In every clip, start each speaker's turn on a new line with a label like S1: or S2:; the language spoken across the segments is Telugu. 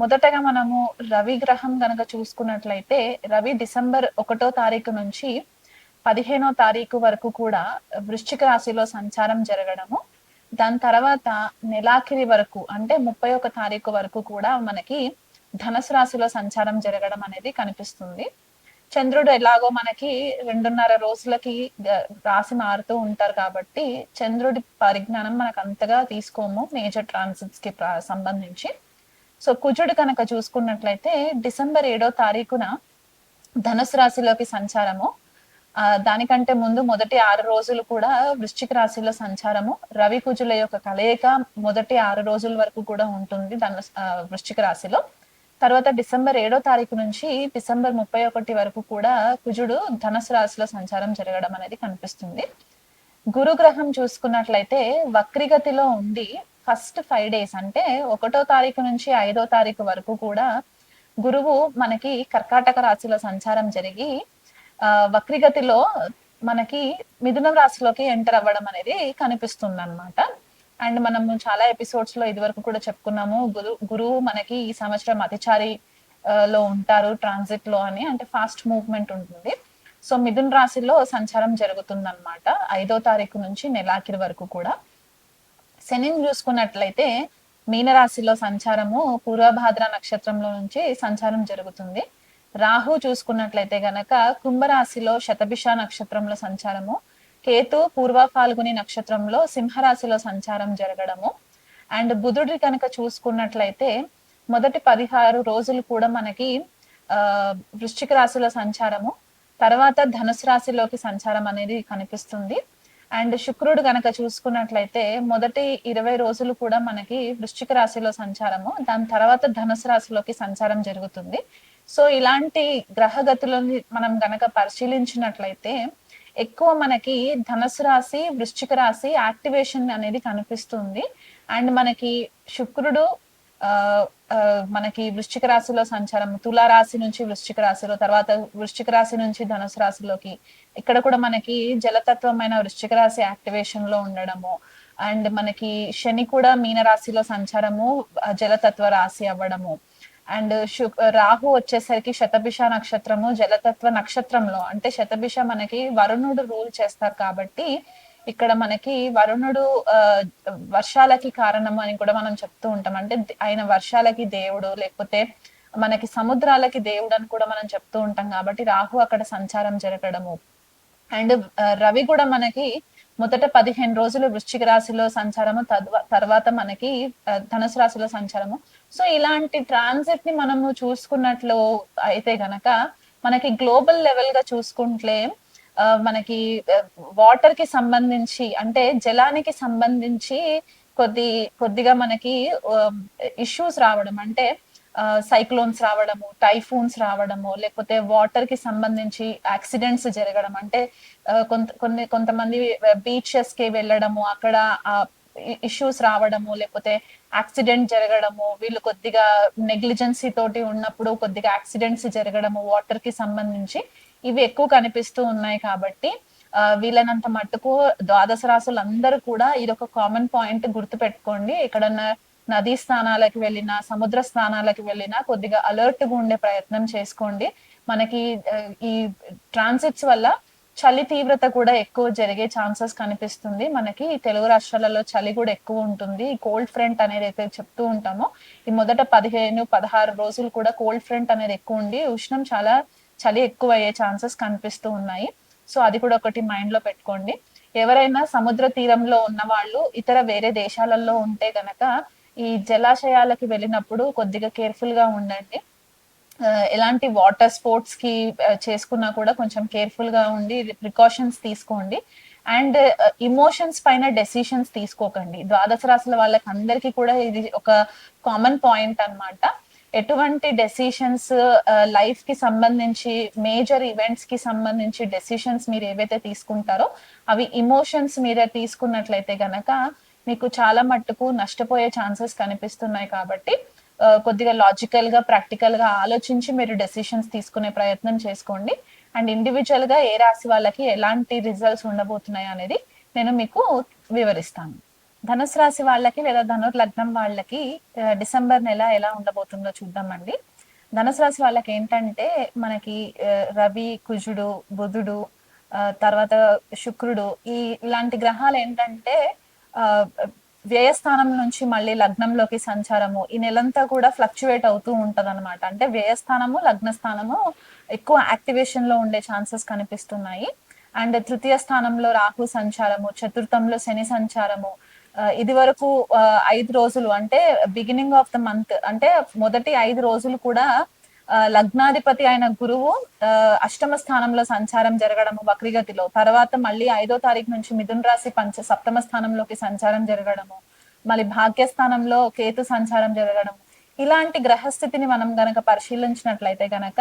S1: మొదటగా మనము రవి గ్రహం గనక చూసుకున్నట్లయితే రవి డిసెంబర్ ఒకటో తారీఖు నుంచి పదిహేనో తారీఖు వరకు కూడా వృశ్చిక రాశిలో సంచారం జరగడము. దాని తర్వాత నెలాఖిరి వరకు అంటే ముప్పై ఒక తారీఖు వరకు కూడా మనకి ధనసు రాశిలో సంచారం జరగడం అనేది కనిపిస్తుంది. చంద్రుడు ఎలాగో మనకి రెండున్నర రోజులకి రాశి మారుతూ ఉంటారు కాబట్టి చంద్రుడి పరిజ్ఞానం మనకు అంతగా తీసుకోము మేజర్ ట్రాన్సిట్స్కి సంబంధించి. సో కుజుడు కనుక చూసుకున్నట్లయితే డిసెంబర్ ఏడో తారీఖున ధనుసు రాశిలోకి సంచారము. ఆ దానికంటే ముందు మొదటి ఆరు రోజులు కూడా వృశ్చిక రాశిలో సంచారము. రవి కుజుల యొక్క కలయిక మొదటి ఆరు రోజుల వరకు కూడా ఉంటుంది ధను వృశ్చిక రాశిలో. తర్వాత డిసెంబర్ ఏడో తారీఖు నుంచి డిసెంబర్ ముప్పై ఒకటి వరకు కూడా కుజుడు ధనుసు రాశిలో సంచారం జరగడం అనేది కనిపిస్తుంది. గురుగ్రహం చూసుకున్నట్లయితే వక్రిగతిలో ఉండి ఫస్ట్ ఫైవ్ డేస్ అంటే ఒకటో తారీఖు నుంచి ఐదో తారీఖు వరకు కూడా గురువు మనకి కర్కాటక రాశిలో సంచారం జరిగి వక్రిగతిలో మనకి మిథున రాశిలోకి ఎంటర్ అవ్వడం అనేది కనిపిస్తుంది అనమాట అండ్ మనము చాలా ఎపిసోడ్స్లో ఇది వరకు కూడా చెప్పుకున్నాము గురు గురువు మనకి ఈ సంవత్సరం అతిచారి లో ఉంటారు ట్రాన్సిట్లో అని అంటే ఫాస్ట్ మూవ్మెంట్ ఉంటుంది. సో మిథున్ రాశిలో సంచారం జరుగుతుంది అనమాట ఐదో తారీఖు నుంచి నెలాఖరి వరకు కూడా. శనిని చూసుకున్నట్లయితే మీనరాశిలో సంచారము పూర్వభాద్ర నక్షత్రంలో నుంచి సంచారం జరుగుతుంది. రాహు చూసుకున్నట్లయితే గనక కుంభరాశిలో శతభిష నక్షత్రంలో సంచారము కేతు పూర్వ ఫాల్గుని నక్షత్రంలో సింహరాశిలో సంచారం జరగడము. అండ్ బుధుడి కనుక చూసుకున్నట్లయితే మొదటి పదిహారు రోజులు కూడా మనకి ఆ వృశ్చిక రాశిలో సంచారము తర్వాత ధనుసు రాశిలోకి సంచారం అనేది కనిపిస్తుంది. అండ్ శుక్రుడు కనుక చూసుకున్నట్లయితే మొదటి ఇరవై రోజులు కూడా మనకి వృశ్చిక రాశిలో సంచారము దాని తర్వాత ధనుసు రాశిలోకి సంచారం జరుగుతుంది. సో ఇలాంటి గ్రహగతులని మనం గనక పరిశీలించినట్లయితే ఎక్కువ మనకి ధనుసు రాశి వృశ్చిక రాశి యాక్టివేషన్ అనేది కనిపిస్తుంది. అండ్ మనకి శుక్రుడు మనకి వృశ్చిక రాశిలో సంచారం తులా రాశి నుంచి వృశ్చిక రాశిలో తర్వాత వృశ్చిక రాశి నుంచి ధనుసు రాశిలోకి ఇక్కడ కూడా మనకి జలతత్వమైన వృశ్చిక రాశి యాక్టివేషన్లో ఉండడము. అండ్ మనకి శని కూడా మీన రాశిలో సంచారము జలతత్వ రాశి అవ్వడము. అండ్ శు రాహు వచ్చేసరికి శతభిష నక్షత్రము జలతత్వ నక్షత్రంలో. అంటే శతభిష మనకి వరుణుడు రూల్ చేస్తారు కాబట్టి ఇక్కడ మనకి వరుణుడు ఆ, వర్షాలకి కారణం అని కూడా మనం చెప్తూ ఉంటాం. అంటే ఆయన వర్షాలకి దేవుడు లేకపోతే మనకి సముద్రాలకి దేవుడు అని కూడా మనం చెప్తూ ఉంటాం కాబట్టి రాహు అక్కడ సంచారం జరగడము. అండ్ రవి కూడా మనకి మొదట పదిహేను రోజులు వృశ్చిక రాశిలో సంచారము తద్వ- తర్వాత మనకి ధనుసు రాశిలో సంచారము. సో ఇలాంటి ట్రాన్సిట్ని మనము చూసుకున్నట్లు అయితే గనక మనకి గ్లోబల్ లెవెల్గా చూసుకుంటే మనకి వాటర్కి సంబంధించి అంటే జలానికి సంబంధించి కొద్ది కొద్దిగా మనకి ఇష్యూస్ రావడం అంటే సైక్లోన్స్ రావడము టైఫూన్స్ రావడము లేకపోతే వాటర్కి సంబంధించి యాక్సిడెంట్స్ జరగడం అంటే కొంత కొన్ని కొంతమంది బీచెస్కి వెళ్ళడము అక్కడ ఇష్యూస్ రావడము లేకపోతే యాక్సిడెంట్ జరగడము వీళ్ళు కొద్దిగా నెగ్లిజెన్సీ తోటి ఉన్నప్పుడు కొద్దిగా యాక్సిడెంట్స్ జరగడము వాటర్కి సంబంధించి ఇవి ఎక్కువ కనిపిస్తూ ఉన్నాయి కాబట్టి వీలైనంత మట్టుకు ద్వాదశ రాసులు అందరూ కూడా ఇది ఒక కామన్ పాయింట్ గుర్తు పెట్టుకోండి ఎక్కడన్నా నదీ స్థానాలకు వెళ్ళినా సముద్ర స్థానాలకు వెళ్ళినా కొద్దిగా అలర్ట్గా ఉండే ప్రయత్నం చేసుకోండి. మనకి ఈ ట్రాన్సిట్స్ వల్ల చలి తీవ్రత కూడా ఎక్కువ జరిగే ఛాన్సెస్ కనిపిస్తుంది. మనకి తెలుగు రాష్ట్రాలలో చలి కూడా ఎక్కువ ఉంటుంది. ఈ కోల్డ్ ఫ్రంట్ అనేది అయితే చెప్తూ ఉంటామో. ఈ మొదట పదిహేను పదహారు రోజులు కూడా కోల్డ్ ఫ్రంట్ అనేది ఎక్కువ ఉండి ఉష్ణం చాలా చలి ఎక్కువ అయ్యే ఛాన్సెస్ కనిపిస్తూ ఉన్నాయి. సో అది కూడా ఒకటి మైండ్లో పెట్టుకోండి. ఎవరైనా సముద్ర తీరంలో ఉన్న వాళ్ళు ఇతర వేరే దేశాలలో ఉంటే గనక ఈ జలాశయాలకి వెళ్ళినప్పుడు కొద్దిగా కేర్ఫుల్గా ఉండండి ఎలాంటి వాటర్ స్పోర్ట్స్కి చేసుకున్నా కూడా కొంచెం కేర్ఫుల్గా ఉండి ప్రికాషన్స్ తీసుకోండి. అండ్ ఇమోషన్స్ పైన డెసిషన్స్ తీసుకోకండి. ద్వాదశ రాశుల వాళ్ళకి అందరికీ కూడా ఇది ఒక కామన్ పాయింట్ అన్నమాట. ఎటువంటి డెసిషన్స్ లైఫ్ uh, కి సంబంధించి మేజర్ ఈవెంట్స్కి సంబంధించి డెసిషన్స్ మీరు ఏవైతే తీసుకుంటారో అవి ఇమోషన్స్ మీద తీసుకున్నట్లయితే గనక మీకు చాలా మట్టుకు నష్టపోయే ఛాన్సెస్ కనిపిస్తున్నాయి కాబట్టి uh, కొద్దిగా లాజికల్గా ప్రాక్టికల్గా ఆలోచించి మీరు డెసిషన్స్ తీసుకునే ప్రయత్నం చేసుకోండి. అండ్ ఇండివిజువల్గా ఏ రాశి వాళ్ళకి ఎలాంటి రిజల్ట్స్ ఉండబోతున్నాయి అనేది నేను మీకు వివరిస్తాను. ధనుసు రాశి వాళ్ళకి లేదా ధనుర్ లగ్నం వాళ్ళకి డిసెంబర్ నెల ఎలా ఉండబోతుందో చూద్దామండి. ధనుసు రాశి వాళ్ళకి ఏంటంటే మనకి రవి కుజుడు బుధుడు ఆ, తర్వాత శుక్రుడు ఈ ఇలాంటి గ్రహాలు ఏంటంటే ఆ, వ్యయస్థానం నుంచి మళ్ళీ లగ్నంలోకి సంచారము ఈ నెలంతా కూడా ఫ్లక్చువేట్ అవుతూ ఉంటది అనమాట అంటే వ్యయస్థానము లగ్న స్థానము ఎక్కువ యాక్టివేషన్లో ఉండే ఛాన్సెస్ కనిపిస్తున్నాయి. అండ్ తృతీయ స్థానంలో రాహు సంచారము చతుర్థంలో శని సంచారము ఇది వరకు ఐదు రోజులు అంటే బిగినింగ్ ఆఫ్ ద మంత్ అంటే మొదటి ఐదు రోజులు కూడా ఆ, లగ్నాధిపతి అయిన గురువు ఆ, అష్టమ స్థానంలో సంచారం జరగడము వక్రిగతిలో తర్వాత మళ్ళీ ఐదో తారీఖు నుంచి మిథున్ రాశి పంచ సప్తమ స్థానంలోకి సంచారం జరగడము మళ్ళీ భాగ్యస్థానంలో కేతు సంచారం జరగడం ఇలాంటి గ్రహస్థితిని మనం గనక పరిశీలించినట్లయితే గనక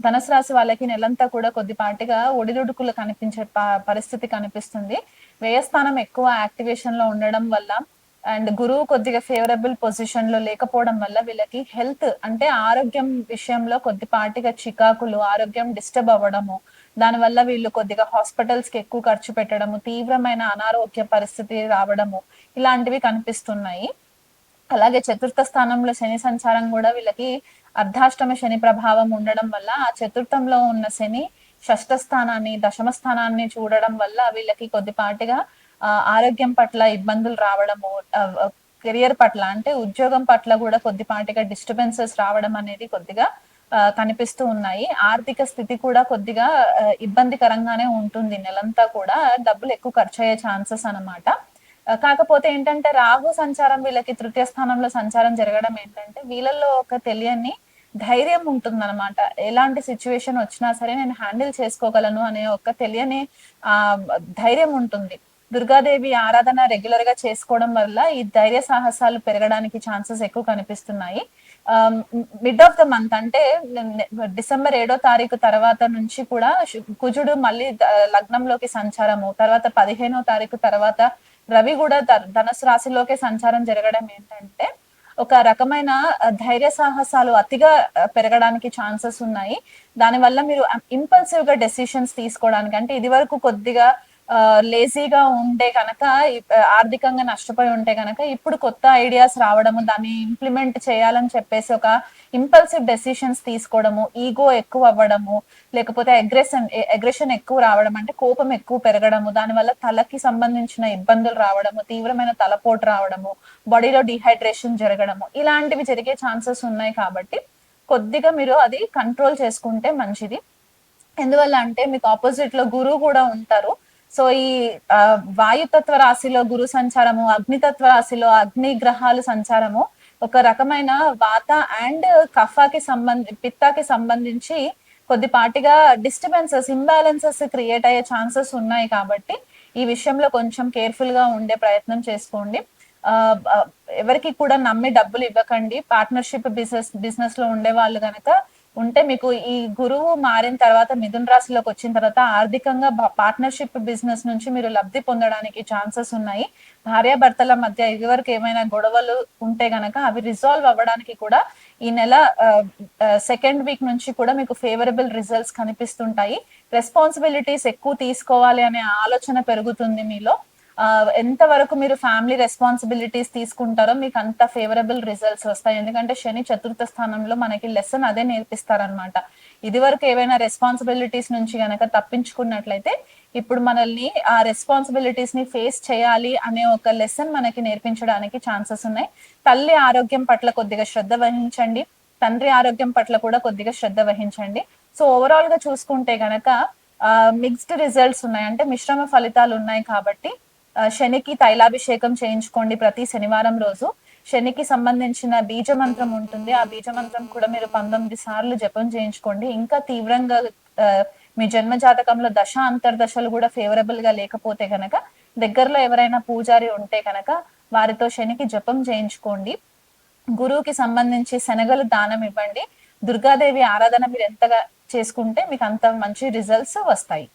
S1: ధనుసు రాశి వాళ్ళకి నెలంతా కూడా కొద్దిపాటిగా ఒడిదుడుకులు కనిపించే ప- పరిస్థితి కనిపిస్తుంది. వ్యయస్థానం ఎక్కువ యాక్టివేషన్లో ఉండడం వల్ల అండ్ గురువు కొద్దిగా ఫేవరబుల్ పొజిషన్లో లేకపోవడం వల్ల వీళ్ళకి హెల్త్ అంటే ఆరోగ్యం విషయంలో కొద్దిపాటిగా చికాకులు ఆరోగ్యం డిస్టర్బ్ అవ్వడము దానివల్ల వీళ్ళు కొద్దిగా హాస్పిటల్స్కి ఎక్కువ ఖర్చు పెట్టడము తీవ్రమైన అనారోగ్య పరిస్థితి రావడము ఇలాంటివి కనిపిస్తున్నాయి. అలాగే చతుర్థ స్థానంలో శని సంచారం కూడా వీళ్ళకి అర్ధాష్టమ శని ప్రభావం ఉండడం వల్ల ఆ చతుర్థంలో ఉన్న శని షష్ఠ స్థానాన్ని దశమ స్థానాన్ని చూడడం వల్ల వీళ్ళకి కొద్దిపాటిగా ఆ, ఆరోగ్యం పట్ల ఇబ్బందులు రావడము కెరియర్ పట్ల అంటే ఉద్యోగం పట్ల కూడా కొద్దిపాటిగా డిస్టర్బెన్సెస్ రావడం అనేది కొద్దిగా ఆ, కనిపిస్తూ ఉన్నాయి. ఆర్థిక స్థితి కూడా కొద్దిగా ఇబ్బందికరంగానే ఉంటుంది. నెలంతా కూడా డబ్బులు ఎక్కువ ఖర్చు అయ్యే ఛాన్సెస్ అన్నమాట. కాకపోతే ఏంటంటే రాహు సంచారం వీళ్ళకి తృతీయ స్థానంలో సంచారం జరగడం ఏంటంటే వీళ్ళల్లో ఒక తెలియని ధైర్యం ఉంటుందన్నమాట. ఎలాంటి సిచ్యువేషన్ వచ్చినా సరే నేను హ్యాండిల్ చేసుకోగలను అనే ఒక తెలియని ఆ ధైర్యం ఉంటుంది. దుర్గాదేవి ఆరాధన రెగ్యులర్గా చేసుకోవడం వల్ల ఈ ధైర్య సాహసాలు పెరగడానికి ఛాన్సెస్ ఎక్కువ కనిపిస్తున్నాయి. మిడ్ ఆఫ్ ద మంత్ అంటే డిసెంబర్ ఏడో తారీఖు తర్వాత నుంచి కూడా కుజుడు మళ్ళీ లగ్నంలోకి సంచారము తర్వాత పదిహేనో తారీఖు తర్వాత రవి కూడా ధనుసు రాశిలోకి సంచారం జరగడం ఏంటంటే ఒక రకమైన ధైర్య సాహసాలు అతిగా పెరగడానికి ఛాన్సెస్ ఉన్నాయి. దానివల్ల మీరు ఇంపల్సివ్గా డెసిషన్స్ తీసుకోవడానికి అంటే ఇది వరకు కొద్దిగా లేజీగా ఉంటే కనుక ఆర్థికంగా నష్టపోయి ఉంటే కనుక ఇప్పుడు కొత్త ఐడియాస్ రావడము దాన్ని ఇంప్లిమెంట్ చేయాలని చెప్పేసి ఒక ఇంపల్సివ్ డెసిషన్స్ తీసుకోవడము ఈగో ఎక్కువ అవ్వడము లేకపోతే అగ్రెషన్ అగ్రెషన్ ఎక్కువ రావడం అంటే కోపం ఎక్కువ పెరగడము దానివల్ల తలకి సంబంధించిన ఇబ్బందులు రావడము తీవ్రమైన తలపోటు రావడము బాడీలో డిహైడ్రేషన్ జరగడము ఇలాంటివి జరిగే ఛాన్సెస్ ఉన్నాయి కాబట్టి కొద్దిగా మీరు అది కంట్రోల్ చేసుకుంటే మంచిది. ఎందువల్ల అంటే మీకు ఆపోజిట్లో గురువు కూడా ఉంటారు. సో ఈ వాయుతత్వ రాశిలో గురు సంచారము అగ్నితత్వ రాశిలో అగ్ని గ్రహాలు సంచారము ఒక రకమైన వాత అండ్ కఫాకి సంబంధి పిత్తాకి సంబంధించి కొద్దిపాటిగా డిస్టర్బెన్సెస్ ఇంబ్యాలెన్సెస్ క్రియేట్ అయ్యే ఛాన్సెస్ ఉన్నాయి కాబట్టి ఈ విషయంలో కొంచెం కేర్ఫుల్గా ఉండే ప్రయత్నం చేసుకోండి. ఎవరికి కూడా నమ్మి డబ్బులు ఇవ్వకండి. పార్ట్నర్షిప్ బిజినెస్ బిజినెస్లో ఉండే వాళ్ళు కనుక ఉంటే మీకు ఈ గురువు మారిన తర్వాత మిథున్ రాశిలోకి వచ్చిన తర్వాత ఆర్థికంగా పార్ట్నర్షిప్ బిజినెస్ నుంచి మీరు లబ్ధి పొందడానికి ఛాన్సెస్ ఉన్నాయి. భార్యాభర్తల మధ్య ఇదివరకు ఏమైనా గొడవలు ఉంటే గనక అవి రిజాల్వ్ అవ్వడానికి కూడా ఈ నెల సెకండ్ వీక్ నుంచి కూడా మీకు ఫేవరబుల్ రిజల్ట్స్ కనిపిస్తుంటాయి. రెస్పాన్సిబిలిటీస్ ఎక్కువ తీసుకోవాలి అనే ఆలోచన పెరుగుతుంది మీలో. ఎంత వరకు మీరు ఫ్యామిలీ రెస్పాన్సిబిలిటీస్ తీసుకుంటారో మీకు అంత ఫేవరబుల్ రిజల్ట్స్ వస్తాయి. ఎందుకంటే శని చతుర్థ స్థానంలో మనకి లెసన్ అదే నేర్పిస్తారనమాట ఇది వరకు ఏవైనా రెస్పాన్సిబిలిటీస్ నుంచి గనక తప్పించుకున్నట్లయితే ఇప్పుడు మనల్ని ఆ రెస్పాన్సిబిలిటీస్ని ఫేస్ చేయాలి అనే ఒక లెసన్ మనకి నేర్పించడానికి ఛాన్సెస్ ఉన్నాయి. తల్లి ఆరోగ్యం పట్ల కొద్దిగా శ్రద్ధ వహించండి. తండ్రి ఆరోగ్యం పట్ల కూడా కొద్దిగా శ్రద్ధ వహించండి. సో ఓవరాల్గా చూసుకుంటే గనక మిక్స్డ్ రిజల్ట్స్ ఉన్నాయి. అంటే మిశ్రమ ఫలితాలు ఉన్నాయి కాబట్టి శనికి తైలాభిషేకం చేయించుకోండి ప్రతి శనివారం రోజు. శనికి సంబంధించిన బీజ మంత్రం ఉంటుంది. ఆ బీజ మంత్రం కూడా మీరు పంతొమ్మిది సార్లు జపం చేయించుకోండి. ఇంకా తీవ్రంగా ఆ, మీ జన్మ జాతకంలో దశ అంతర్దశలు కూడా ఫేవరబుల్గా లేకపోతే కనుక దగ్గరలో ఎవరైనా పూజారి ఉంటే కనుక వారితో శనికి జపం చేయించుకోండి. గురువుకి సంబంధించి శనగలు దానం ఇవ్వండి. దుర్గాదేవి ఆరాధన మీరు ఎంతగా చేసుకుంటే మీకు అంత మంచి రిజల్ట్స్ వస్తాయి.